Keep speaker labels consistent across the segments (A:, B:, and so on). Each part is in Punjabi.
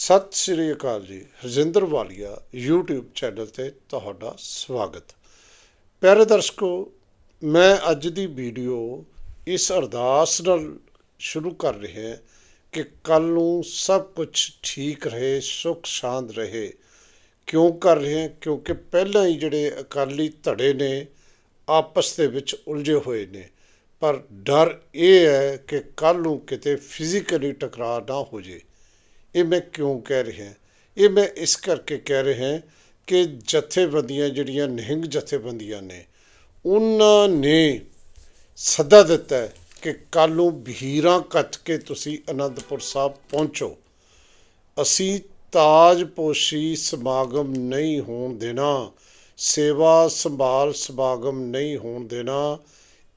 A: ਸਤਿ ਸ੍ਰੀ ਅਕਾਲ ਜੀ ਰਜਿੰਦਰ ਵਾਲੀਆ, YouTube ਚੈਨਲ ਤੇ ਤੁਹਾਡਾ ਸਵਾਗਤ। ਪਿਆਰੇ ਦਰਸ਼ਕੋ, ਮੈਂ ਅੱਜ ਦੀ ਵੀਡੀਓ ਇਸ ਅਰਦਾਸ ਨਾਲ ਸ਼ੁਰੂ ਕਰ ਰਿਹਾ ਹਾਂ ਕਿ ਕੱਲ ਨੂੰ ਸਭ ਕੁਝ ਠੀਕ ਰਹੇ, ਸੁਖ ਸ਼ਾਂਤ ਰਹੇ। ਕਿਉਂ ਕਰ ਰਹੇ ਹਾਂ? ਕਿਉਂਕਿ ਪਹਿਲਾਂ ਹੀ ਜਿਹੜੇ ਅਕਾਲੀ ਧੜੇ ਨੇ, ਆਪਸ ਦੇ ਵਿੱਚ ਉਲਝੇ ਹੋਏ ਨੇ। ਪਰ ਡਰ ਇਹ ਹੈ ਕਿ ਕੱਲ ਨੂੰ ਕਿਤੇ ਫਿਜ਼ੀਕਲੀ ਟਕਰਾਅ ਨਾ ਹੋ ਜੇ। ਇਹ ਮੈਂ ਕਿਉਂ ਕਹਿ ਰਿਹਾ? ਇਹ ਮੈਂ ਇਸ ਕਰਕੇ ਕਹਿ ਰਿਹਾ ਕਿ ਜਥੇਬੰਦੀਆਂ ਜਿਹੜੀਆਂ ਨਿਹੰਗ ਜਥੇਬੰਦੀਆਂ ਨੇ, ਉਹਨਾਂ ਨੇ ਸੱਦਾ ਦਿੱਤਾ ਕਿ ਕੱਲ ਨੂੰ ਬਹੀਰਾਂ ਕੱਟ ਕੇ ਤੁਸੀਂ ਅਨੰਦਪੁਰ ਸਾਹਿਬ ਪਹੁੰਚੋ। ਅਸੀਂ ਤਾਜਪੋਸ਼ੀ ਸਮਾਗਮ ਨਹੀਂ ਹੋਣ ਦੇਣਾ, ਸੇਵਾ ਸੰਭਾਲ ਸਮਾਗਮ ਨਹੀਂ ਹੋਣ ਦੇਣਾ,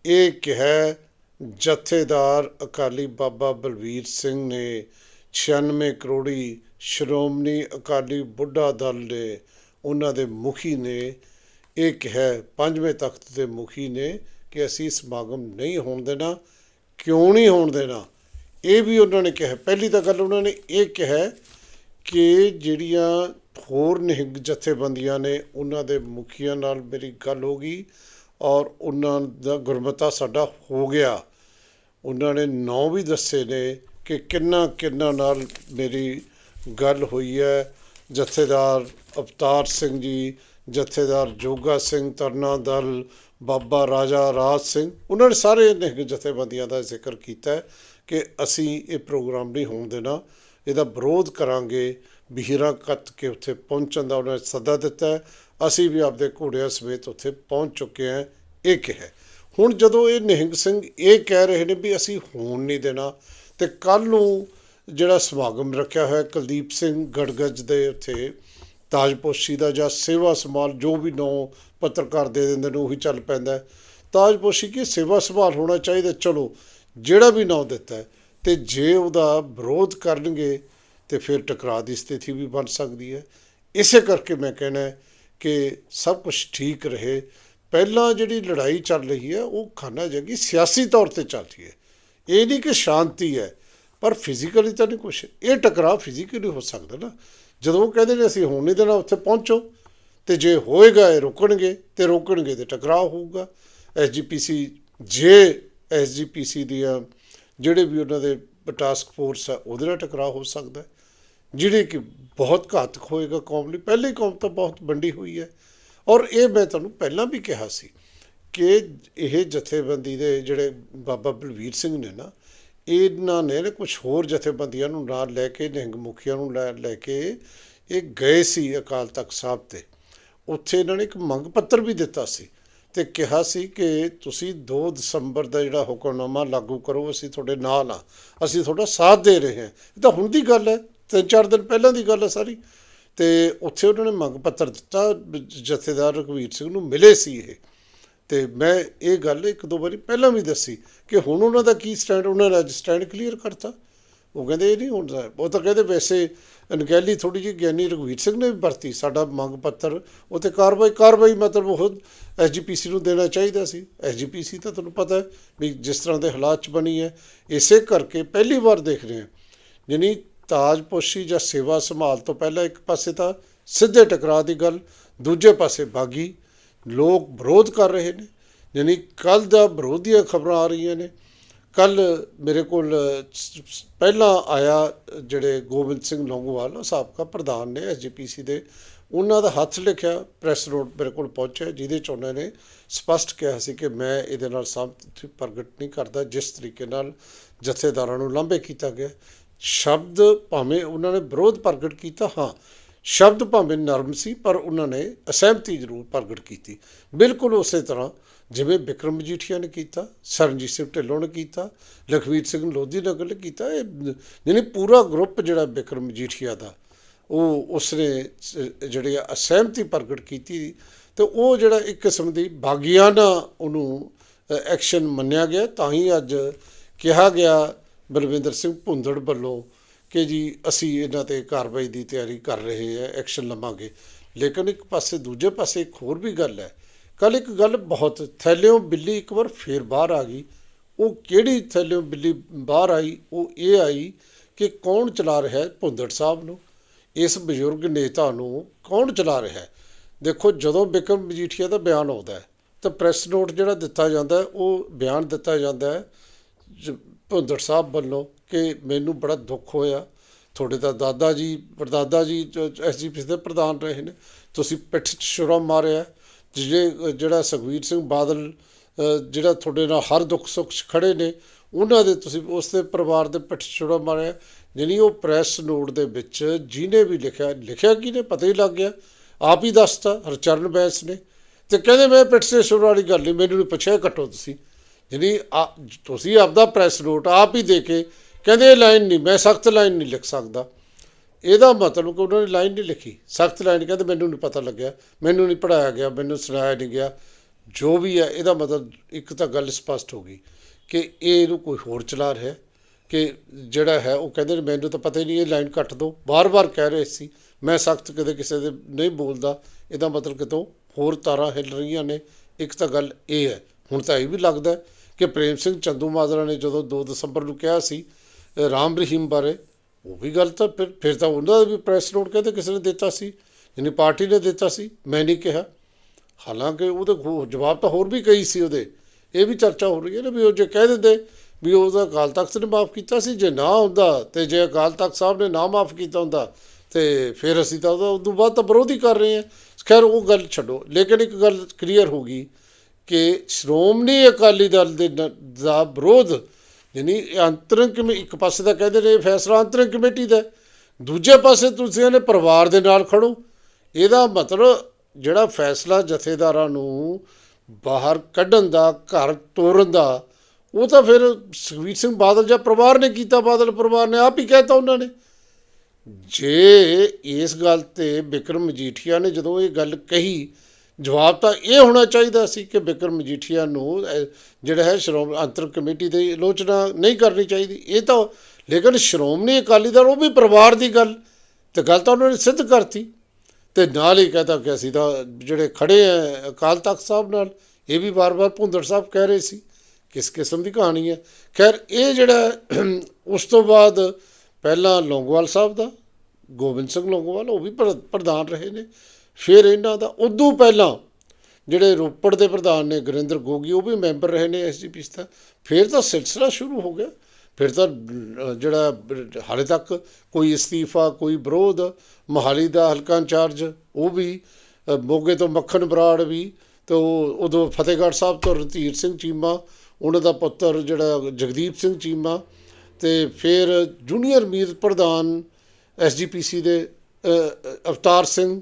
A: ਇਹ ਕਿਹਾ ਜਥੇਦਾਰ ਅਕਾਲੀ ਬਾਬਾ ਬਲਵੀਰ ਸਿੰਘ ਨੇ। 96 ਕਰੋੜੀ ਸ਼੍ਰੋਮਣੀ ਅਕਾਲੀ ਬੁੱਢਾ ਦਲ ਨੇ ਉਹਨਾਂ ਦੇ ਮੁਖੀ ਨੇ, ਇਹ ਕਿਹਾ, ਪੰਜਵੇਂ ਤਖਤ ਦੇ ਮੁਖੀ ਨੇ ਕਿ ਅਸੀਂ ਸਮਾਗਮ ਨਹੀਂ ਹੋਣ ਦੇਣਾ, ਕਿਉਂ ਨਹੀਂ ਹੋਣ ਦੇਣਾ? ਇਹ ਵੀ ਉਹਨਾਂ ਨੇ ਕਿਹਾ। ਪਹਿਲੀ ਤਾਂ ਗੱਲ ਉਹਨਾਂ ਨੇ ਇਹ ਕਿਹਾ ਕਿ ਜਿਹੜੀਆਂ ਹੋਰ ਨਿਹੰਗ ਜਥੇਬੰਦੀਆਂ ਨੇ, ਉਹਨਾਂ ਦੇ ਮੁਖੀਆਂ ਨਾਲ ਮੇਰੀ ਗੱਲ ਹੋ ਗਈ ਔਰ ਉਹਨਾਂ ਦਾ ਗੁਰਮਤਾ ਸਾਡਾ ਹੋ ਗਿਆ। ਉਹਨਾਂ ਨੇ ਨਾਂ ਵੀ ਦੱਸੇ ਨੇ ਕਿ ਕਿੰਨਾ ਕਿੰਨਾ ਨਾਲ ਮੇਰੀ ਗੱਲ ਹੋਈ ਹੈ। ਜਥੇਦਾਰ ਅਵਤਾਰ ਸਿੰਘ ਜੀ, ਜਥੇਦਾਰ ਜੋਗਾ ਸਿੰਘ ਤਰਨਾ ਦਲ, ਬਾਬਾ ਰਾਜਾ ਰਾਜ ਸਿੰਘ, ਉਹਨਾਂ ਨੇ ਸਾਰੇ ਨਿਹੰਗ ਜਥੇਬੰਦੀਆਂ ਦਾ ਜ਼ਿਕਰ ਕੀਤਾ ਕਿ ਅਸੀਂ ਇਹ ਪ੍ਰੋਗਰਾਮ ਨਹੀਂ ਹੋਣ ਦੇਣਾ। ਇਹਦਾ ਵਿਰੋਧ ਕਰਾਂਗੇ, ਬਹੀਰਾ ਕੱਤ ਕੇ ਉੱਥੇ ਪਹੁੰਚਣ ਦਾ ਉਹਨਾਂ ਨੇ ਸੱਦਾ ਦਿੱਤਾ ਅਸੀਂ ਵੀ ਆਪਦੇ ਘੋੜਿਆਂ ਸਮੇਤ ਉੱਥੇ ਪਹੁੰਚ ਚੁੱਕੇ ਹਾਂ, ਇਹ ਕਿਹਾ ਹੁਣ ਜਦੋਂ ਇਹ ਨਿਹੰਗ ਸਿੰਘ ਇਹ ਕਹਿ ਰਹੇ ਨੇ ਵੀ ਅਸੀਂ ਹੋਣ ਨਹੀਂ ਦੇਣਾ ਤੇ ਕੱਲ ਨੂੰ ਜਿਹੜਾ ਸਮਾਗਮ ਰੱਖਿਆ ਹੋਇਆ ਕੁਲਦੀਪ ਸਿੰਘ ਗੜਗੱਜ ਦੇ ਉੱਥੇ ਤਾਜਪੋਸ਼ੀ ਦਾ ਜਾਂ ਸੇਵਾ ਸੰਭਾਲ ਜੋ ਵੀ ਨਾਂ ਪੱਤਰਕਾਰ ਦੇ ਦਿੰਦੇ ਨੇ ਉਹੀ ਚੱਲ ਪੈਂਦਾ ਤਾਜਪੋਸ਼ੀ ਕੀ ਸੇਵਾ ਸੰਭਾਲ ਹੋਣਾ ਚਾਹੀਦਾ? ਚਲੋ, ਜਿਹੜਾ ਵੀ ਨਾਂ ਦਿੱਤਾ ਹੈ ਤੇ ਜੇ ਉਹਦਾ ਵਿਰੋਧ ਕਰਨਗੇ ਤੇ ਫਿਰ ਟਕਰਾਅ ਦੀ ਸਥਿਤੀ ਵੀ ਬਣ ਸਕਦੀ ਹੈ। ਇਸੇ ਕਰਕੇ ਮੈਂ ਕਹਿਣਾ ਕਿ ਸਭ ਕੁਝ ਠੀਕ ਰਹੇ। ਪਹਿਲਾਂ ਜਿਹੜੀ ਲੜਾਈ ਚੱਲ ਰਹੀ ਹੈ, ਉਹ ਖਾਨਾ ਜਗੀ ਸਿਆਸੀ ਤੌਰ ਤੇ ਚੱਲ ਰਹੀ ਹੈ। ਇਹ ਨਹੀਂ ਕਿ ਸ਼ਾਂਤੀ ਹੈ, ਪਰ ਫਿਜ਼ੀਕਲੀ ਤਾਂ ਨਹੀਂ ਕੁਛ। ਇਹ ਟਕਰਾਅ ਫਿਜ਼ੀਕਲੀ ਹੋ ਸਕਦਾ ਨਾ। ਜਦੋਂ ਕਹਿੰਦੇ ਨੇ ਅਸੀਂ ਹੋਣ ਨਹੀਂ ਦੇਣਾ, ਉੱਥੇ ਪਹੁੰਚੋ। ਤੇ ਜੇ ਹੋਏਗਾ, ਇਹ ਰੋਕਣਗੇ, ਤੇ ਰੋਕਣਗੇ ਤੇ ਟਕਰਾਅ ਹੋਊਗਾ। ਐਸਜੀਪੀਸੀ ਜੇ ਐਸਜੀਪੀਸੀ ਦੀਆਂ ਜਿਹੜੇ ਵੀ ਉਹਨਾਂ ਦੇ ਟਾਸਕ ਫੋਰਸ ਆ, ਉਹਦੇ ਨਾਲ ਟਕਰਾਅ ਹੋ ਸਕਦਾ ਹੈ। ਜਿਹੜੇ ਕਿ ਬਹੁਤ ਘਾਤਕ ਹੋਏਗਾ ਕੌਮ ਲਈ, ਪਹਿਲੇ ਕੌਮ ਤਾਂ ਬਹੁਤ ਵੰਡੀ ਹੋਈ ਹੈ। ਔਰ ਇਹ ਮੈਂ ਤੁਹਾਨੂੰ ਪਹਿਲਾਂ ਵੀ ਕਿਹਾ ਸੀ ਕਿ ਇਹ ਜਥੇਬੰਦੀ ਦੇ ਜਿਹੜੇ ਬਾਬਾ ਬਲਵੀਰ ਸਿੰਘ ਨੇ ਨਾ, ਇਹਨਾਂ ਨੇ ਕੁਝ ਹੋਰ ਜਥੇਬੰਦੀਆਂ ਨੂੰ ਨਾਲ ਲੈ ਕੇ, ਨਿਹੰਗ ਮੁਖੀਆਂ ਨੂੰ ਲੈ ਲੈ ਕੇ ਇਹ ਗਏ ਸੀ ਅਕਾਲ ਤਖਤ ਸਾਹਿਬ ਤੇ। ਉੱਥੇ ਇਹਨਾਂ ਨੇ ਇੱਕ ਮੰਗ ਪੱਤਰ ਵੀ ਦਿੱਤਾ ਸੀ ਤੇ ਕਿਹਾ ਸੀ ਕਿ ਤੁਸੀਂ 2 ਦਸੰਬਰ ਦਾ ਜਿਹੜਾ ਹੁਕਮਨਾਮਾ ਲਾਗੂ ਕਰੋ, ਅਸੀਂ ਤੁਹਾਡੇ ਨਾਲ ਆ ਅਸੀਂ ਤੁਹਾਡਾ ਸਾਥ ਦੇ ਰਹੇ ਹਾਂ। ਇਹ ਤਾਂ ਹੁਣ ਦੀ ਗੱਲ ਹੈ ਤਿੰਨ ਚਾਰ ਦਿਨ ਪਹਿਲਾਂ ਦੀ ਗੱਲ ਹੈ ਸਾਰੀ। ਤੇ ਉੱਥੇ ਉਹਨਾਂ ਨੇ ਮੰਗ ਪੱਤਰ ਦਿੱਤਾ, ਜਥੇਦਾਰ ਰਘਵੀਰ ਸਿੰਘ ਨੂੰ ਮਿਲੇ ਸੀ ਇਹ। ਤੇ ਮੈਂ ਇਹ ਗੱਲ ਇੱਕ ਦੋ ਵਾਰੀ ਪਹਿਲਾਂ ਵੀ ਦੱਸੀ ਕਿ ਹੁਣ ਉਹਨਾਂ ਦਾ ਕੀ ਸਟੈਂਡ ਉਹਨਾਂ ਨੇ ਅੱਜ ਸਟੈਂਡ ਕਲੀਅਰ ਕਰਤਾ। ਉਹ ਕਹਿੰਦੇ ਇਹ ਨਹੀਂ ਹੁੰਦਾ ਉਹ ਤਾਂ ਕਹਿੰਦੇ ਵੈਸੇ ਅਣਗਹਿਲੀ ਥੋੜੀ ਜਿਹੀ ਗਿਆਨੀ ਰਘਵੀਰ ਸਿੰਘ ਨੇ ਵੀ ਵਰਤੀ, ਸਾਡਾ ਮੰਗ ਪੱਤਰ, ਉਹ ਤੇ ਕਾਰਵਾਈ ਕਾਰਵਾਈ ਮਤਲਬ ਉਹ ਐਸਜੀਪੀਸੀ ਨੂੰ ਦੇਣਾ ਚਾਹੀਦਾ ਸੀ। ਐਸਜੀਪੀਸੀ ਤਾਂ ਤੁਹਾਨੂੰ ਪਤਾ ਹੈ ਵੀ ਜਿਸ ਤਰ੍ਹਾਂ ਦੇ ਹਾਲਾਤ ਚ ਬਣੀ ਹੈ, ਇਸੇ ਕਰਕੇ ਪਹਿਲੀ ਵਾਰ ਦੇਖ ਰਹੇ ਹਾਂ। ਯਾਨੀ ਤਾਜਪੋਸ਼ੀ ਜਾਂ ਸੇਵਾ ਸੰਭਾਲ ਤੋਂ ਪਹਿਲਾਂ ਇੱਕ ਪਾਸੇ ਤਾਂ ਸਿੱਧੇ ਟਕਰਾਅ ਦੀ ਗੱਲ, ਦੂਜੇ ਪਾਸੇ ਬਾਗੀ। ਲੋਕ ਵਿਰੋਧ ਕਰ ਰਹੇ ਨੇ, ਯਾਨੀ ਕੱਲ ਦਾ ਵਿਰੋਧ ਦੀਆਂ ਖਬਰਾਂ ਆ ਰਹੀਆਂ ਨੇ। ਕੱਲ ਮੇਰੇ ਕੋਲ ਪਹਿਲਾਂ ਆਇਆ ਜਿਹੜੇ ਗੋਬਿੰਦ ਸਿੰਘ ਲੌਂਗੋਵਾਲ ਉਹ ਸਾਬਕਾ ਪ੍ਰਧਾਨ ਨੇ ਐਸਜੀਪੀਸੀ ਦੇ, ਉਹਨਾਂ ਦਾ ਹੱਥ ਲਿਖਿਆ, ਪ੍ਰੈਸ ਨੋਟ ਮੇਰੇ ਕੋਲ ਪਹੁੰਚਿਆ, ਜਿਹਦੇ ਚ ਉਹਨਾਂ ਨੇ ਸਪਸ਼ਟ ਕਿਹਾ ਸੀ ਕਿ ਮੈਂ ਇਹਦੇ ਨਾਲ ਸਹਿਮਤੀ ਪ੍ਰਗਟ ਨਹੀਂ ਕਰਦਾ, ਜਿਸ ਤਰੀਕੇ ਨਾਲ ਜਥੇਦਾਰਾਂ ਨੂੰ ਲਾਂਭੇ ਕੀਤਾ ਗਿਆ। ਸ਼ਬਦ ਭਾਵੇਂ ਉਹਨਾਂ ਨੇ ਵਿਰੋਧ ਪ੍ਰਗਟ ਕੀਤਾ, ਹਾਂ ਸ਼ਬਦ ਭਾਵੇਂ ਨਰਮ ਸੀ, ਪਰ ਉਹਨਾਂ ਨੇ ਅਸਹਿਮਤੀ ਜ਼ਰੂਰ ਪ੍ਰਗਟ ਕੀਤੀ। ਬਿਲਕੁਲ ਉਸੇ ਤਰ੍ਹਾਂ ਜਿਵੇਂ ਵਿਕਰਮ ਮਜੀਠੀਆ ਨੇ ਕੀਤਾ, ਸਰਨਜੀਤ ਸਿੰਘ ਢਿੱਲੋਂ ਨੇ ਕੀਤਾ, ਲਖਵੀਰ ਸਿੰਘ ਲੋਧੀ ਨਗਰ ਗੱਲ ਕੀਤਾ, ਇਹ ਯਾਨੀ ਪੂਰਾ ਗਰੁੱਪ ਜਿਹੜਾ ਵਿਕਰਮ ਮਜੀਠੀਆ ਦਾ, ਉਹ ਉਸਨੇ ਸ- ਜਿਹੜੇ ਆ ਅਸਹਿਮਤੀ ਪ੍ਰਗਟ ਕੀਤੀ ਤੇ ਉਹ ਜਿਹੜਾ ਇੱਕ ਕਿਸਮ ਦੀ ਬਾਗੀਆਨਾ ਉਹਨੂੰ ਐਕਸ਼ਨ ਮੰਨਿਆ ਗਿਆ। ਤਾਂ ਹੀ ਅੱਜ ਕਿਹਾ ਗਿਆ ਬਲਵਿੰਦਰ ਸਿੰਘ ਭੁੰਦੜ ਵੱਲੋਂ ਕਿ ਜੀ ਅਸੀਂ ਇਹਨਾਂ ਤੇ ਕਾਰਵਾਈ ਦੀ ਤਿਆਰੀ ਕਰ ਰਹੇ ਹਾਂ, ਐਕਸ਼ਨ ਲਵਾਂਗੇ। ਲੇਕਿਨ ਇੱਕ ਪਾਸੇ, ਦੂਜੇ ਪਾਸੇ ਇੱਕ ਹੋਰ ਵੀ ਗੱਲ ਹੈ। ਕੱਲ ਇੱਕ ਗੱਲ ਬਹੁਤ ਥੈਲਿਓਂ ਬਿੱਲੀ ਇੱਕ ਵਾਰ ਫੇਰ ਬਾਹਰ ਆ ਗਈ। ਉਹ ਕਿਹੜੀ ਥੈਲਿਓਂ ਬਿੱਲੀ ਬਾਹਰ ਆਈ? ਉਹ ਇਹ ਆਈ ਕਿ ਕੌਣ ਚਲਾ ਰਿਹਾ ਹੈ ਭੁੰਦੜ ਸਾਹਿਬ ਨੂੰ? ਇਸ ਬਜ਼ੁਰਗ ਨੇਤਾ ਨੂੰ ਕੌਣ ਚਲਾ ਰਿਹਾ ਹੈ? ਦੇਖੋ, ਜਦੋਂ ਬਿਕਰਮ ਮਜੀਠੀਆ ਦਾ ਬਿਆਨ ਆਉਂਦਾ ਹੈ, ਤਾਂ ਪ੍ਰੈਸ ਨੋਟ ਜਿਹੜਾ ਦਿੱਤਾ ਜਾਂਦਾ ਉਹ ਬਿਆਨ ਦਿੱਤਾ ਜਾਂਦਾ ਹੈ ਭੁੰਦੜ ਸਾਹਿਬ ਵੱਲੋਂ। ਕਿ ਮੈਨੂੰ ਬੜਾ ਦੁੱਖ ਹੋਇਆ। ਤੁਹਾਡੇ ਤਾਂ ਦਾਦਾ ਜੀ ਪਰਦਾਦਾ ਜੀ ਐਸਜੀਪੀ ਦੇ ਪ੍ਰਧਾਨ ਰਹੇ ਨੇ। ਤੁਸੀਂ ਪਿੱਠ 'ਚ ਛੁਰਾ ਮਾਰਿਆ। ਜਿਹੜੇ, ਜਿਹੜਾ ਸੁਖਵੀਰ ਸਿੰਘ ਬਾਦਲ ਜਿਹੜਾ ਤੁਹਾਡੇ ਨਾਲ ਹਰ ਦੁੱਖ ਸੁੱਖ 'ਚ ਖੜੇ ਨੇ, ਉਹਨਾਂ ਦੇ ਤੁਸੀਂ ਉਸ ਦੇ ਪਰਿਵਾਰ ਦੇ ਪਿੱਠ 'ਚ ਛੁਰਾ ਮਾਰਿਆ। ਜਾਣੀ ਉਹ ਪ੍ਰੈਸ ਨੋਟ ਦੇ ਵਿੱਚ ਜਿਹਨੇ ਵੀ ਲਿਖਿਆ ਲਿਖਿਆ ਕਿਹਨੇ ਪਤਾ ਹੀ ਲੱਗ ਗਿਆ। ਆਪ ਹੀ ਦੱਸਤਾ, ਹਰਚਰਨ ਬੈਂਸ ਨੇ। ਤੇ ਕਹਿੰਦੇ ਮੈਂ ਪਿੱਠ 'ਤੇ ਛੁਰਾ ਵਾਲੀ ਗੱਲ ਨਹੀਂ, ਮੈਨੂੰ ਪੁੱਛਿਆ ਕੱਟੋ ਤੁਸੀਂ। ਜਿਹੜੀ ਆ- ਤੁਸੀਂ ਆਪਦਾ ਪ੍ਰੈਸ ਨੋਟ ਆਪ ਹੀ ਦੇ ਕੇ ਕਹਿੰਦੇ ਇਹ ਲਾਈਨ ਨਹੀਂ, ਮੈਂ ਸਖਤ ਲਾਈਨ ਨਹੀਂ ਲਿਖ ਸਕਦਾ। ਇਹਦਾ ਮਤਲਬ ਕਿ ਉਹਨਾਂ ਨੇ ਲਾਈਨ ਨਹੀਂ ਲਿਖੀ। ਸਖਤ ਲਾਈਨ ਕਹਿੰਦੇ ਮੈਨੂੰ ਨਹੀਂ ਪਤਾ ਲੱਗਿਆ, ਮੈਨੂੰ ਨਹੀਂ ਪੜਾਇਆ ਗਿਆ, ਮੈਨੂੰ ਸੁਣਾਇਆ ਨਹੀਂ ਗਿਆ। ਜੋ ਵੀ ਹੈ, ਇਹਦਾ ਮਤਲਬ ਇੱਕ ਤਾਂ ਗੱਲ ਸਪਸ਼ਟ ਹੋ ਗਈ ਕਿ ਇਹ ਇਹਨੂੰ ਕੋਈ ਹੋਰ ਚਲਾ ਰਿਹਾ ਕਿ ਜਿਹੜਾ ਹੈ ਉਹ ਕਹਿੰਦੇ ਮੈਨੂੰ ਤਾਂ ਪਤਾ ਹੀ ਨਹੀਂ, ਇਹ ਲਾਈਨ ਕੱਟ ਦਿਓ ਬਾਰ-ਬਾਰ ਕਹਿ ਰਹੇ ਸੀ, ਮੈਂ ਸਖਤ ਕਦੇ ਕਿਸੇ ਦੇ ਨਹੀਂ ਬੋਲਦਾ। ਇਹਦਾ ਮਤਲਬ ਕਿਤੋਂ ਹੋਰ ਤਾਰਾਂ ਹਿੱਲ ਰਹੀਆਂ ਨੇ। ਇੱਕ ਤਾਂ ਗੱਲ ਇਹ ਹੈ, ਹੁਣ ਤਾਂ ਇਹ ਵੀ ਲੱਗਦਾ ਕਿ ਪ੍ਰੇਮ ਸਿੰਘ ਚੰਦੂ ਮਾਜਰਾ ਨੇ ਜਦੋਂ 2 ਦਸੰਬਰ ਨੂੰ ਕਿਹਾ ਸੀ ਰਾਮ ਰਹੀਮ ਬਾਰੇ, ਉਹ ਵੀ ਗੱਲ ਤਾਂ ਫਿਰ ਫਿਰ ਤਾਂ ਉਹਨਾਂ ਦਾ ਵੀ ਪ੍ਰੈਸ ਨੋਟ ਕਹਿੰਦੇ ਕਿਸੇ ਨੇ ਦਿੱਤਾ ਸੀ, ਯਾਨੀ ਪਾਰਟੀ ਨੇ ਦਿੱਤਾ ਸੀ, ਮੈਂ ਨਹੀਂ ਕਿਹਾ। ਹਾਲਾਂਕਿ ਉਹਦੇ ਜਵਾਬ ਤਾਂ ਹੋਰ ਵੀ ਕਈ ਸੀ ਉਹਦੇ, ਇਹ ਵੀ ਚਰਚਾ ਹੋ ਰਹੀ ਹੈ ਨਾ ਵੀ ਉਹ ਜੇ ਕਹਿ ਦਿੰਦੇ ਵੀ ਉਹਦਾ ਅਕਾਲ ਤਖਤ ਨੇ ਮਾਫ ਕੀਤਾ ਸੀ, ਜੇ ਨਾ ਹੁੰਦਾ ਤੇ ਜੇ ਅਕਾਲ ਤਖਤ ਸਾਹਿਬ ਨੇ ਨਾ ਮਾਫ ਕੀਤਾ ਹੁੰਦਾ, ਤੇ ਫਿਰ ਅਸੀਂ ਤਾਂ ਉਹਦਾ ਤੋਂ ਬਾਅਦ ਤਾਂ ਵਿਰੋਧ ਹੀ ਕਰ ਰਹੇ ਹਾਂ। ਖੈਰ, ਉਹ ਗੱਲ ਛੱਡੋ, ਲੇਕਿਨ ਇੱਕ ਗੱਲ ਕਲੀਅਰ ਹੋ ਗਈ ਕਿ ਸ਼੍ਰੋਮਣੀ ਅਕਾਲੀ ਦਲ ਦੇ ਨ- ਦਾ ਵਿਰੋਧ ਯਾਨੀ ਅੰਤਰਿੰਗ ਅੰਤਰਿਮ ਕਮੇ ਇੱਕ ਪਾਸੇ ਤਾਂ ਕਹਿੰਦੇ ਨੇ ਇਹ ਫੈਸਲਾ ਅੰਤਰਿੰਗ ਕਮੇਟੀ ਦਾ ਦੂਜੇ ਪਾਸੇ ਤੁਸੀਂ ਇਹਨੇ ਪਰਿਵਾਰ ਦੇ ਨਾਲ ਖੜੋ। ਇਹਦਾ ਮਤਲਬ ਜਿਹੜਾ ਫੈਸਲਾ ਜਥੇਦਾਰਾਂ ਨੂੰ ਬਾਹਰ ਕੱਢਣ ਦਾ, ਘਰ ਤੋਰਨ ਦਾ, ਉਹ ਤਾਂ ਫਿਰ ਸੁਖਬੀਰ ਸਿੰਘ ਬਾਦਲ ਜਾਂ ਪਰਿਵਾਰ ਨੇ ਕੀਤਾ, ਬਾਦਲ ਪਰਿਵਾਰ ਨੇ ਆਪ ਹੀ ਕਹਿਤਾ ਉਹਨਾਂ ਨੇ। ਜੇ ਇਸ ਗੱਲ ਤੇ ਬਿਕਰਮ ਮਜੀਠੀਆ ਨੇ ਜਦੋਂ ਇਹ ਗੱਲ ਕਹੀ ਜਵਾਬ ਤਾਂ ਇਹ ਹੋਣਾ ਚਾਹੀਦਾ ਸੀ ਕਿ ਬਿਕਰਮ ਮਜੀਠੀਆ ਨੂੰ ਜਿਹੜਾ ਹੈ ਸ਼੍ਰੋਮਣੀ ਅੰਤਰ ਕਮੇਟੀ ਦੀ ਆਲੋਚਨਾ ਨਹੀਂ ਕਰਨੀ ਚਾਹੀਦੀ। ਇਹ ਤਾਂ ਲੇਕਿਨ ਸ਼੍ਰੋਮਣੀ ਅਕਾਲੀ ਦਲ, ਉਹ ਵੀ ਪਰਿਵਾਰ ਦੀ ਗੱਲ, ਤੇ ਗੱਲ ਤਾਂ ਉਹਨਾਂ ਨੇ ਸਿੱਧ ਕਰਤੀ। ਤੇ ਨਾਲ ਹੀ ਕਹਤਾ ਕਿ ਅਸੀਂ ਤਾਂ ਜਿਹੜੇ ਖੜੇ ਆ ਅਕਾਲ ਤਖਤ ਸਾਹਿਬ ਨਾਲ, ਇਹ ਵੀ ਵਾਰ-ਵਾਰ ਭੁੰਦੜ ਸਾਹਿਬ ਕਹਿ ਰਹੇ ਸੀ ਕਿਸ ਕਿਸਮ ਦੀ ਕਹਾਣੀ ਹੈ। ਖੈਰ, ਇਹ ਜਿਹੜਾ, ਉਸ ਤੋਂ ਬਾਅਦ ਪਹਿਲਾਂ ਲੌਂਗੋਵਾਲ ਸਾਹਿਬ ਦਾ, ਗੋਬਿੰਦ ਸਿੰਘ ਲੌਂਗੋਵਾਲ, ਉਹ ਵੀ ਪ੍ਰਧਾਨ ਰਹੇ ਨੇ। ਫਿਰ ਇਹਨਾਂ ਦਾ ਉਦੋਂ ਪਹਿਲਾਂ ਜਿਹੜੇ ਰੋਪੜ ਦੇ ਪ੍ਰਧਾਨ ਨੇ ਗੁਰਿੰਦਰ ਗੋਗੀ ਉਹ ਵੀ ਮੈਂਬਰ ਰਹੇ ਨੇ ਐਸਜੀਪੀ ਦਾ ਫਿਰ ਤਾਂ ਸਿਲਸਿਲਾ ਸ਼ੁਰੂ ਹੋ ਗਿਆ। ਫਿਰ ਤਾਂ ਜਿਹੜਾ ਹਾਲੇ ਤੱਕ ਕੋਈ ਅਸਤੀਫਾ ਕੋਈ ਵਿਰੋਧ ਮੋਹਾਲੀ ਦਾ ਹਲਕਾ ਇੰਚਾਰਜ ਉਹ ਵੀ ਮੋਗੇ ਤੋਂ ਮੱਖਣ ਬਰਾੜ ਵੀ ਤੇ ਉਹ- ਉਦੋਂ ਫਤਿਹਗੜ੍ਹ ਸਾਹਿਬ ਤੋਂ ਰਣਧੀਰ ਸਿੰਘ ਚੀਮਾ ਉਹਨਾਂ ਦਾ ਪੁੱਤਰ ਜਿਹੜਾ ਜਗਦੀਪ ਸਿੰਘ ਚੀਮਾ ਤੇ ਫਿਰ ਜੂਨੀਅਰ ਮੀਰ ਪ੍ਰਧਾਨ ਐਸਜੀਪੀਸੀ ਦੇ ਅਹ, ਅਹ, ਅਵਤਾਰ ਸਿੰਘ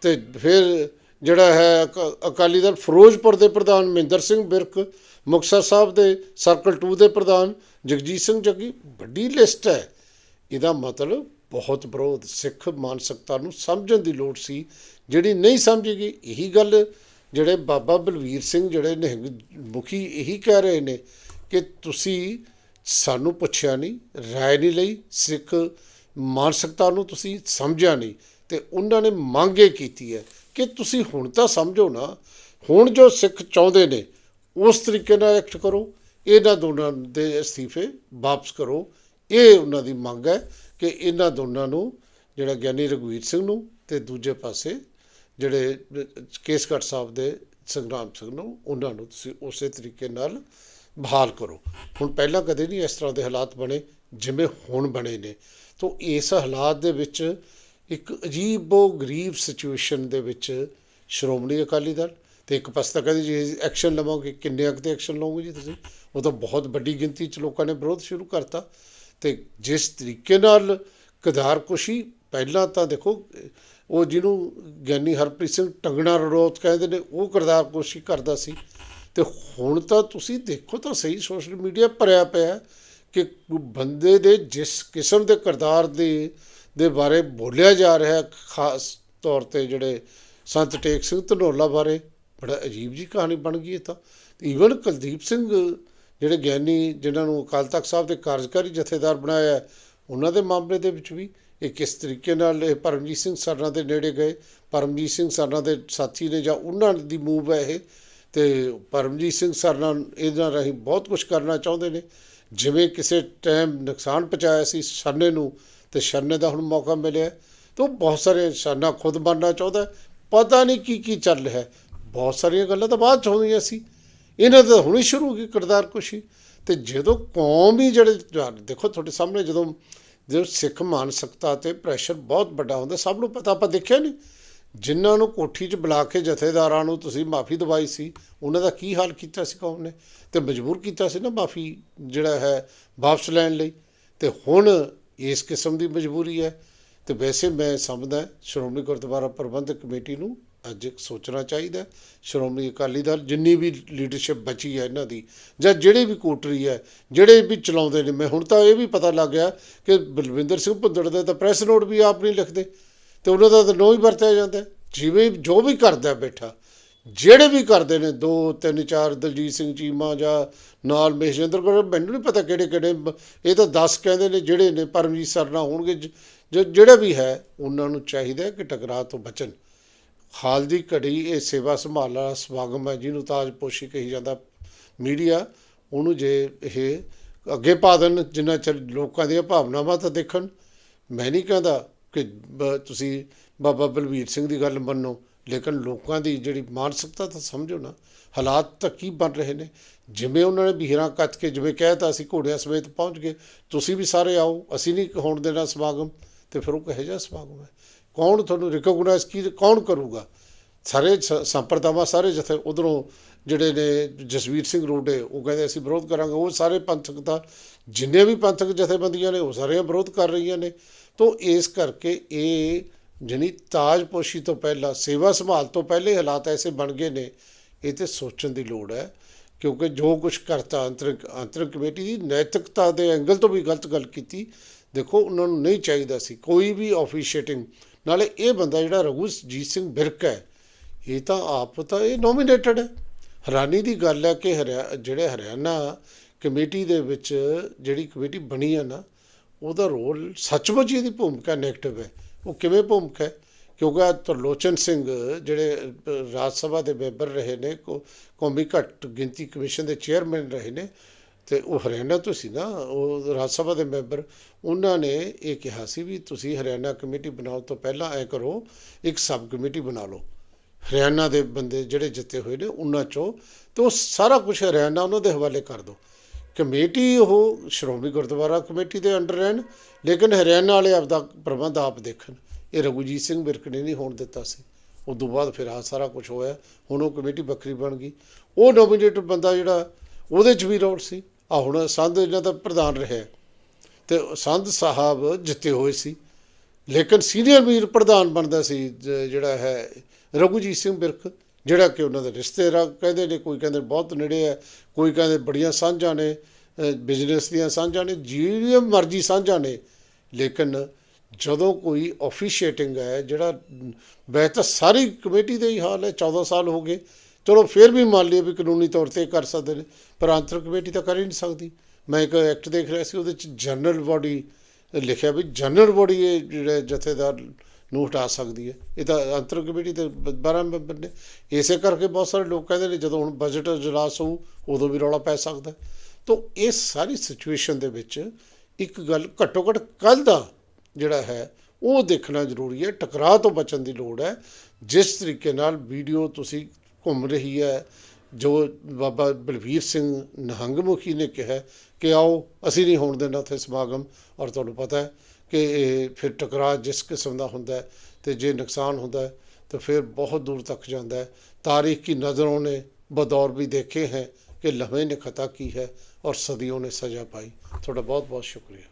A: ਤੇ ਫਿਰ ਜਿਹੜਾ ਹੈ ਅਕ- ਅਕਾਲੀ ਦਲ ਫਿਰੋਜ਼ਪੁਰ ਦੇ ਪ੍ਰਧਾਨ ਮਹਿੰਦਰ ਸਿੰਘ ਬਿਰਕ, ਮੁਕਤਸਰ ਸਾਹਿਬ ਦੇ ਸਰਕਲ 2 ਦੇ ਪ੍ਰਧਾਨ ਜਗਜੀਤ ਸਿੰਘ ਜੱਗੀ, ਵੱਡੀ ਲਿਸਟ ਹੈ। ਇਹਦਾ ਮਤਲਬ ਬਹੁਤ ਵਿਰੋਧ, ਸਿੱਖ ਮਾਨਸਿਕਤਾ ਨੂੰ ਸਮਝਣ ਦੀ ਲੋੜ ਸੀ। ਜਿਹੜੀ ਨਹੀਂ ਸਮਝੀ ਗਈ ਇਹੀ ਗੱਲ ਜਿਹੜੇ ਬਾਬਾ ਬਲਵੀਰ ਸਿੰਘ ਜਿਹੜੇ ਨਿਹੰਗ ਮੁਖੀ ਇਹੀ ਕਹਿ ਰਹੇ ਨੇ ਕਿ ਤੁਸੀਂ ਸਾਨੂੰ ਪੁੱਛਿਆ ਨਹੀਂ, ਰਾਏ ਨਹੀਂ ਲਈ, ਸਿੱਖ ਮਾਨਸਿਕਤਾ ਨੂੰ ਤੁਸੀਂ ਸਮਝਿਆ ਨਹੀਂ। ਤੇ ਉਹਨਾਂ ਨੇ ਮੰਗ ਇਹ ਕੀਤੀ ਹੈ ਕਿ ਤੁਸੀਂ ਹੁਣ ਤਾਂ ਸਮਝੋ ਨਾ, ਹੁਣ ਜੋ ਸਿੱਖ ਚਾਹੁੰਦੇ ਨੇ, ਉਸ ਤਰੀਕੇ ਨਾਲ ਐਕਟ ਕਰੋ, ਇਹਨਾਂ ਦੋਨਾਂ ਦੇ ਅਸਤੀਫੇ ਵਾਪਸ ਕਰੋ। ਇਹ ਉਹਨਾਂ ਦੀ ਮੰਗ ਹੈ ਕਿ ਇਹਨਾਂ ਦੋਨਾਂ ਨੂੰ, ਜਿਹੜਾ ਗਿਆਨੀ ਰਘਵੀਰ ਸਿੰਘ ਨੂੰ ਤੇ ਦੂਜੇ ਪਾਸੇ ਜਿਹੜੇ ਕੇਸਗੜ੍ਹ ਸਾਹਿਬ ਦੇ ਸੰਗਰਾਮ ਸਿੰਘ ਨੂੰ, ਉਹਨਾਂ ਨੂੰ ਤੁਸੀਂ ਉਸੇ ਤਰੀਕੇ ਨਾਲ ਬਹਾਲ ਕਰੋ। ਹੁਣ ਪਹਿਲਾਂ ਕਦੇ ਨਹੀਂ ਇਸ ਤਰ੍ਹਾਂ ਦੇ ਹਾਲਾਤ ਬਣੇ ਜਿਵੇਂ ਹੁਣ ਬਣੇ ਨੇ। ਤੋਂ ਇਸ ਹਾਲਾਤ ਦੇ ਵਿੱਚ ਇੱਕ ਅਜੀਬੋ ਗਰੀਬ ਸਿਚੁਏਸ਼ਨ ਦੇ ਵਿੱਚ ਸ਼੍ਰੋਮਣੀ ਅਕਾਲੀ ਦਲ ਤੇ ਇੱਕ ਪਾਸੇ ਤਾਂ ਕਹਿੰਦੇ ਜੀ ਐਕਸ਼ਨ ਲਵਾਂਗੇ। ਕਿੰਨੇ ਅਕ ਤੇ ਐਕਸ਼ਨ ਲਓਗੇ ਜੀ ਤੁਸੀਂ? ਉਹ ਤਾਂ ਬਹੁਤ ਵੱਡੀ ਗਿਣਤੀ ਚ ਲੋਕਾਂ ਨੇ ਵਿਰੋਧ ਸ਼ੁਰੂ ਕਰਤਾ। ਤੇ ਜਿਸ ਤਰੀਕੇ ਨਾਲ ਕਦਾਰਕੁਸ਼ੀ, ਪਹਿਲਾਂ ਤਾਂ ਦੇਖੋ, ਉਹ ਜਿਹਨੂੰ ਗਿਆਨੀ ਹਰਪ੍ਰੀਤ ਸਿੰਘ ਟੰਗਣਾ ਰੜੋਤ ਕਹਿੰਦੇ ਨੇ, ਉਹ ਕਰਦਾਰਕੁਸ਼ੀ ਕਰਦਾ ਸੀ। ਤੇ ਹੁਣ ਤਾਂ ਤੁਸੀਂ ਦੇਖੋ ਤਾਂ ਸਹੀ ਸੋਸ਼ਲ ਮੀਡੀਆ ਭਰਿਆ ਪਿਆ ਕਿ ਬੰਦੇ ਦੇ ਜਿਸ ਕਿਸਮ ਦੇ ਕਰਦਾਰ ਦੇ ਦੇ ਬਾਰੇ ਬੋਲਿਆ ਜਾ ਰਿਹਾ ਖਾਸ ਤੌਰ ਤੇ ਜਿਹੜੇ ਸੰਤ ਟੇਕ ਸਿੰਘ ਧਨੋਲਾ ਬਾਰੇ। ਬੜਾ ਅਜੀਬ ਜੀ ਕਹਾਣੀ ਬਣ ਗਈ ਇਹ ਤਾਂ। ਈਵਨ ਕੁਲਦੀਪ ਸਿੰਘ, ਜਿਹੜੇ ਗਿਆਨੀ ਜਿਨ੍ਹਾਂ ਨੂੰ ਅਕਾਲ ਤਖਤ ਸਾਹਿਬ ਦੇ ਕਾਰਜਕਾਰੀ ਜਥੇਦਾਰ ਬਣਾਇਆ ਉਹਨਾਂ ਦੇ ਮਾਮਲੇ ਦੇ ਵਿੱਚ ਵੀ ਇਹ ਕਿਸ ਤਰੀਕੇ ਨਾਲ ਇਹ ਪਰਮਜੀਤ ਸਿੰਘ ਸਰਨਾ ਦੇ ਨੇੜੇ ਗਏ, ਪਰਮਜੀਤ ਸਿੰਘ ਸਰਨਾ ਦੇ ਸਾਥੀ ਨੇ ਜਾਂ ਉਹਨਾਂ ਦੀ ਮੂਵ ਹੈ ਇਹ। ਤੇ ਪਰਮਜੀਤ ਸਿੰਘ ਸਰਨਾ ਇਹਨਾਂ ਰਾਹੀਂ ਬਹੁਤ ਕੁਝ ਕਰਨਾ ਚਾਹੁੰਦੇ ਨੇ। ਜਿਵੇਂ ਕਿਸੇ ਟਾਈਮ ਨੁਕਸਾਨ ਪਹੁੰਚਾਇਆ ਸੀ ਸਰਨੇ ਨੂੰ ਤੇ ਸਰਨੇ ਦਾ ਹੁਣ ਮੌਕਾ ਮਿਲਿਆ ਤਾਂ ਬਹੁਤ ਸਾਰੇ ਇਨਸਾਨਾਂ ਖੁਦ ਬਣਨਾ ਚਾਹੁੰਦਾ ਪਤਾ ਨਹੀਂ ਕੀ ਕੀ ਚੱਲ ਰਿਹਾ ਬਹੁਤ ਸਾਰੀਆਂ ਗੱਲਾਂ ਤਾਂ ਬਾਅਦ ਚ ਹੋਣਗੀਆਂ ਸੀ। ਇਹਨਾਂ ਦਾ ਹੁਣੇ ਸ਼ੁਰੂ ਹੋ ਗਈ ਕਿਰਦਾਰ ਕੁਸ਼ੀ। ਤੇ ਜਦੋਂ ਕੌਮ ਹੀ ਜਿਹੜੇ ਦੇਖੋ ਤੁਹਾਡੇ ਸਾਹਮਣੇ ਜਦੋਂ ਜਦੋਂ ਸਿੱਖ ਮਾਨਸਿਕਤਾ ਤੇ ਪ੍ਰੈਸ਼ਰ ਬਹੁਤ ਵੱਡਾ ਹੁੰਦਾ, ਸਭ ਨੂੰ ਪਤਾ, ਆਪਾਂ ਦੇਖਿਆ ਨਹੀਂ। ਜਿਨ੍ਹਾਂ ਨੂੰ ਕੋਠੀ 'ਚ ਬੁਲਾ ਕੇ ਜਥੇਦਾਰਾਂ ਨੂੰ ਤੁਸੀਂ ਮਾਫੀ ਦਵਾਈ ਸੀ, ਉਹਨਾਂ ਦਾ ਕੀ ਹਾਲ ਕੀਤਾ ਸੀ ਕੌਮ ਨੇ? ਤੇ ਮਜਬੂਰ ਕੀਤਾ ਸੀ ਨਾ ਮਾਫੀ ਜਿਹੜਾ ਹੈ ਵਾਪਸ ਲੈਣ ਲਈ। ਤੇ ਹੁਣ ਇਸ ਕਿਸਮ ਦੀ ਮਜਬੂਰੀ ਹੈ। ਤੇ ਵੈਸੇ ਮੈਂ ਸਮਝਦਾ ਸ਼੍ਰੋਮਣੀ ਗੁਰਦੁਆਰਾ ਪ੍ਰਬੰਧਕ ਕਮੇਟੀ ਨੂੰ ਅੱਜ ਸੋਚਣਾ ਚਾਹੀਦਾ। ਸ਼੍ਰੋਮਣੀ ਅਕਾਲੀ ਦਲ ਜਿੰਨੀ ਵੀ ਲੀਡਰਸ਼ਿਪ ਬਚੀ ਹੈ ਇਹਨਾਂ ਦੀ, ਜਾਂ ਜਿਹੜੇ ਵੀ ਕੋਟਰੀ ਹੈ, ਜਿਹੜੇ ਵੀ ਚਲਾਉਂਦੇ ਨੇ, ਮੈਂ ਹੁਣ ਤਾਂ ਇਹ ਵੀ ਪਤਾ ਲੱਗ ਗਿਆ ਕਿ ਬਲਵਿੰਦਰ ਸਿੰਘ ਭੁੱਦੜ ਦਾ ਤਾਂ ਪ੍ਰੈਸ ਨੋਟ ਵੀ ਆਪ ਨਹੀਂ ਲਿਖਦੇ, ਤੇ ਉਹਨਾਂ ਦਾ ਤਾਂ ਨੋ ਹੀ ਵਰਤਿਆ ਜਾਂਦਾ। ਜਿਵੇਂ ਜੋ ਵੀ ਕਰਦਾ ਬੈਠਾ ਜਿਹੜੇ ਵੀ ਕਰਦੇ ਨੇ, ਦੋ, ਤਿੰਨ, ਚਾਰ, ਦਲਜੀਤ ਸਿੰਘ, ਚੀਮਾ ਜਾਂ ਨਾਲ ਮਹੇਸ਼ਿੰਦਰ ਕੋਲ ਮੈਨੂੰ ਨਹੀਂ ਪਤਾ ਕਿਹੜੇ ਕਿਹੜੇ, ਇਹ ਤਾਂ 10 ਕਹਿੰਦੇ ਨੇ ਜਿਹੜੇ ਨੇ, ਪਰਮਜੀਤ ਸਰਨਾ ਹੋਣਗੇ, ਜ- ਜ- ਜਿਹੜਾ ਵੀ ਹੈ, ਉਹਨਾਂ ਨੂੰ ਚਾਹੀਦਾ ਕਿ ਟਕਰਾਅ ਤੋਂ ਬਚਣ। ਹਾਲ ਦੀ ਘੜੀ ਇਹ ਸੇਵਾ ਸੰਭਾਲ ਵਾਲਾ ਸਮਾਗਮ ਹੈ, ਜਿਹਨੂੰ ਤਾਜਪੋਸ਼ੀ ਕਹੀ ਜਾਂਦਾ ਮੀਡੀਆ, ਉਹਨੂੰ ਜੇ ਇਹ ਅੱਗੇ ਪਾ ਦੇਣ, ਜਿੰਨਾ ਚਿਰ ਲੋਕਾਂ ਦੀਆਂ ਭਾਵਨਾਵਾਂ ਤਾਂ ਦੇਖਣ। ਮੈਂ ਨਹੀਂ ਕਹਿੰਦਾ ਕਿ ਤੁਸੀਂ ਬਾਬਾ ਬਲਵੀਰ ਸਿੰਘ ਦੀ ਗੱਲ ਮੰਨੋ ਲੇਕਿਨ ਲੋਕਾਂ ਦੀ ਜਿਹੜੀ ਮਾਨਸਿਕਤਾ ਤਾਂ ਸਮਝੋ ਨਾ, ਹਾਲਾਤ ਤਾਂ ਕੀ ਬਣ ਰਹੇ ਨੇ? ਜਿਵੇਂ ਉਹਨਾਂ ਨੇ ਬੀਹਰਾਂ ਕੱਤ ਕੇ ਜਿਵੇਂ ਕਹਿਤਾ ਅਸੀਂ ਘੋੜਿਆਂ ਸਮੇਤ ਪਹੁੰਚ ਗਏ, ਤੁਸੀਂ ਵੀ ਸਾਰੇ ਆਓ, ਅਸੀਂ ਨਹੀਂ ਹੋਣ ਦੇਣਾ ਸਮਾਗਮ, ਤੇ ਫਿਰ ਉਹ ਕਹੇ ਜਿਹਾ ਸਮਾਗਮ ਹੈ? ਕੌਣ ਤੁਹਾਨੂੰ ਰਿਕੋਗਨਾਈਜ਼ ਕੀ, ਕੌਣ ਕਰੂਗਾ? ਸਾਰੇ ਸ- ਸੰਪਰਦਾਵਾਂ ਸਾਰੇ ਜਥੇ ਉਧਰੋਂ ਜਿਹੜੇ ਨੇ ਜਸਵੀਰ ਸਿੰਘ ਰੋਡੇ, ਉਹ ਕਹਿੰਦੇ ਅਸੀਂ ਵਿਰੋਧ ਕਰਾਂਗੇ, ਉਹ ਸਾਰੇ ਪੰਥਕ ਦਾ ਜਿੰਨੇ ਵੀ ਪੰਥਕ ਜਥੇਬੰਦੀਆਂ ਨੇ, ਉਹ ਸਾਰੀਆਂ ਵਿਰੋਧ ਕਰ ਰਹੀਆਂ ਨੇ। ਤੋਂ ਇਸ ਕਰਕੇ ਇਹ ਜਣੀ ਤਾਜਪੋਸ਼ੀ ਤੋਂ ਪਹਿਲਾਂ, ਸੇਵਾ ਸੰਭਾਲ ਤੋਂ ਪਹਿਲੇ ਹਾਲਾਤ ਐਸੇ ਬਣ ਗਏ ਨੇ, ਇਹ ਤੇ ਸੋਚਣ ਦੀ ਲੋੜ ਹੈ, ਕਿਉਂਕਿ ਜੋ ਕੁਝ ਕਰਤਾ ਅੰਤਰਿਕ ਅੰਤਰਿਕ ਕਮੇਟੀ ਦੀ ਨੈਤਿਕਤਾ ਦੇ ਐਂਗਲ ਤੋਂ ਵੀ ਗਲਤ ਗੱਲ ਕੀਤੀ, ਦੇਖੋ ਉਹਨਾਂ ਨੂੰ ਨਹੀਂ ਚਾਹੀਦਾ ਸੀ। ਕੋਈ ਵੀ ਆਫੀਸ਼ੀਏਟਿੰਗ ਨਾਲੇ ਇਹ ਬੰਦਾ ਜਿਹੜਾ ਰਘੂਜੀਤ ਸਿੰਘ ਬਿਰਕ ਹੈ, ਇਹ ਤਾਂ ਆਪ ਤਾਂ ਇਹ ਨੋਮੀਨੇਟਡ ਹੈ। ਹੈਰਾਨੀ ਦੀ ਗੱਲ ਹੈ ਕਿ ਹਰਿਆ, ਜਿਹੜੇ ਹਰਿਆਣਾ ਕਮੇਟੀ ਦੇ ਵਿੱਚ ਜਿਹੜੀ ਕਮੇਟੀ ਬਣੀ ਹੈ ਨਾ, ਉਹਦਾ ਰੋਲ ਸੱਚਮੁੱਚ ਇਹਦੀ ਭੂਮਿਕਾ ਨੈਗੇਟਿਵ ਹੈ। ਉਹ ਕਿਵੇਂ ਭੂਮਿਕਾ ਹੈ? ਕਿਉਂਕਿ ਤਰਲੋਚਨ ਸਿੰਘ ਜਿਹੜੇ ਰਾਜ ਸਭਾ ਦੇ ਮੈਂਬਰ ਰਹੇ ਨੇ, ਕੌ- ਕੌਮੀ ਘੱਟ ਗਿਣਤੀ ਕਮਿਸ਼ਨ ਦੇ ਚੇਅਰਮੈਨ ਰਹੇ ਨੇ, ਤੇ ਉਹ ਹਰਿਆਣਾ ਤੋਂ ਸੀ ਨਾ, ਉਹ ਰਾਜ ਸਭਾ ਦੇ ਮੈਂਬਰ। ਉਹਨਾਂ ਨੇ ਇਹ ਕਿਹਾ ਸੀ ਵੀ ਤੁਸੀਂ ਹਰਿਆਣਾ ਕਮੇਟੀ ਬਣਾਉਣ ਤੋਂ ਪਹਿਲਾਂ ਐ ਕਰੋ, ਇੱਕ ਸਬ ਕਮੇਟੀ ਬਣਾ ਲਓ। ਹਰਿਆਣਾ ਦੇ ਬੰਦੇ ਜਿਹੜੇ ਜਿੱਤੇ ਹੋਏ ਨੇ, ਉਹਨਾਂ ਚੋਂ, ਤੇ ਉਹ ਸਾਰਾ ਕੁਝ ਹਰਿਆਣਾ ਉਹਨਾਂ ਦੇ ਹਵਾਲੇ ਕਰ ਦਿਓ ਕਮੇਟੀ ਉਹ ਸ਼੍ਰੋਮਣੀ ਗੁਰਦੁਆਰਾ ਕਮੇਟੀ ਦੇ ਅੰਡਰ ਰਹਿਣ ਲੇਕਿਨ ਹਰਿਆਣਾ ਵਾਲੇ ਆਪਦਾ ਪ੍ਰਬੰਧ ਆਪ ਦੇਖਣ। ਇਹ ਰਘੂਜੀਤ ਸਿੰਘ ਵਿਰਕ ਨੇ ਨਹੀਂ ਹੋਣ ਦਿੱਤਾ ਸੀ। ਉਸ ਤੋਂ ਬਾਅਦ ਫਿਰ ਆ ਸਾਰਾ ਕੁਝ ਹੋਇਆ। ਹੁਣ ਉਹ ਕਮੇਟੀ ਵੱਖਰੀ ਬਣ ਗਈ। ਉਹ ਨੋਮੀਨੇਟਡ ਬੰਦਾ ਜਿਹੜਾ, ਉਹਦੇ 'ਚ ਵੀ ਰੋਲ ਸੀ। ਆ ਹੁਣ ਸੰਧ ਇਹਨਾਂ ਦਾ ਪ੍ਰਧਾਨ ਰਿਹਾ। ਤੇ ਸੰਧ ਸਾਹਿਬ ਜਿੱਤੇ ਹੋਏ ਸੀ। ਲੇਕਿਨ ਸੀਨੀਅਰ ਵੀਰ ਪ੍ਰਧਾਨ ਬਣਦਾ ਸੀ ਜਿਹੜਾ ਹੈ ਰਘੁਜੀਤ ਸਿੰਘ ਬਿਰਕ ਜਿਹੜਾ ਕਿ ਉਹਨਾਂ ਦੇ ਰਿਸ਼ਤੇਦਾਰ ਕਹਿੰਦੇ ਨੇ ਕੋਈ ਕਹਿੰਦੇ ਬਹੁਤ ਨੇੜੇ ਹੈ, ਕੋਈ ਕਹਿੰਦੇ ਬੜੀਆਂ ਸਾਂਝਾਂ ਨੇ। ਬਿਜ਼ਨਸ ਦੀਆਂ ਸਾਂਝਾਂ ਨੇ ਜਿਹੜੀਆਂ ਮਰਜ਼ੀ ਸਾਂਝਾਂ ਨੇ, ਲੇਕਿਨ ਜਦੋਂ ਕੋਈ ਆਫੀਸ਼ੀਏਟਿੰਗ ਹੈ, ਜਿਹੜਾ ਵੈਸੇ ਤਾਂ ਸਾਰੀ ਕਮੇਟੀ ਦਾ ਹੀ ਹਾਲ ਹੈ 14 ਸਾਲ ਹੋ ਗਏ, ਚਲੋ ਫਿਰ ਵੀ ਮੰਨ ਲਈਏ ਵੀ ਕਾਨੂੰਨੀ ਤੌਰ ਤੇ ਕਰ ਸਕਦੇ ਨੇ, ਪਰ ਅੰਤਰ ਕਮੇਟੀ ਤਾਂ ਕਰ ਹੀ ਨਹੀਂ ਸਕਦੀ। ਮੈਂ ਇੱਕ ਐਕਟ ਦੇਖ ਰਿਹਾ ਸੀ, ਉਹਦੇ ਚ ਜਨਰਲ ਬਾਡੀ ਲਿਖਿਆ ਵੀ ਜਨਰਲ ਬਾਡੀ ਇਹ ਜਿਹੜੇ ਜਥੇਦਾਰ ਨੂੰ ਹਟਾ ਸਕਦੀ ਹੈ। ਇਹ ਤਾਂ ਅੰਤਰ ਕਮੇਟੀ ਦੇ 12 ਮੈਂਬਰ ਨੇ ਇਸੇ ਕਰਕੇ ਬਹੁਤ ਸਾਰੇ ਲੋਕ ਕਹਿੰਦੇ ਨੇ, ਜਦੋਂ ਹੁਣ ਬਜਟ ਇਜਲਾਸ ਹੋਊ, ਉਦੋਂ ਵੀ ਰੌਲਾ ਪੈ ਸਕਦਾ। ਤਾਂ ਇਹ ਸਾਰੀ ਸਿਚੁਏਸ਼ਨ ਦੇ ਵਿੱਚ ਇੱਕ ਗੱਲ ਘੱਟੋ ਘੱਟ ਕੱਲ ਦਾ ਜਿਹੜਾ ਹੈ, ਉਹ ਦੇਖਣਾ ਜ਼ਰੂਰੀ ਹੈ। ਟਕਰਾਅ ਤੋਂ ਬਚਣ ਦੀ ਲੋੜ ਹੈ। ਜਿਸ ਤਰੀਕੇ ਨਾਲ ਵੀਡੀਓ ਤੁਸੀਂ ਘੁੰਮ ਰਹੀ ਹੈ, ਜੋ ਬਾਬਾ ਬਲਵੀਰ ਸਿੰਘ ਨਹੰਗਮੁਖੀ ਨੇ ਕਿਹਾ ਕਿ ਆਓ, ਅਸੀਂ ਨਹੀਂ ਹੋਣ ਦੇਣਾ ਉੱਥੇ ਸਮਾਗਮ। ਔਰ ਤੁਹਾਨੂੰ ਪਤਾ ਹੈ ਕਿ ਇਹ ਫਿਰ ਟਕਰਾਅ ਜਿਸ ਕਿਸਮ ਦਾ ਹੁੰਦਾ ਤੇ ਜੇ ਨੁਕਸਾਨ ਹੁੰਦਾ ਤਾਂ ਫਿਰ ਬਹੁਤ ਦੂਰ ਤੱਕ ਜਾਂਦਾ ਹੈ। ਤਾਰੀਖ ਕੀ ਨਜ਼ਰੋਂ ਨੇ ਬਦੌਰ ਵੀ ਦੇਖੇ ਹੈ ਕਿ ਲਹਵੇ ਨੇ ਖਤਾ ਕੀ ਹੈ। ਔਰ ਸਦੀਆਂ ਨੇ ਸਜ਼ਾ ਪਾਈ। ਤੁਹਾਡਾ ਬਹੁਤ ਬਹੁਤ ਸ਼ੁਕਰੀਆ।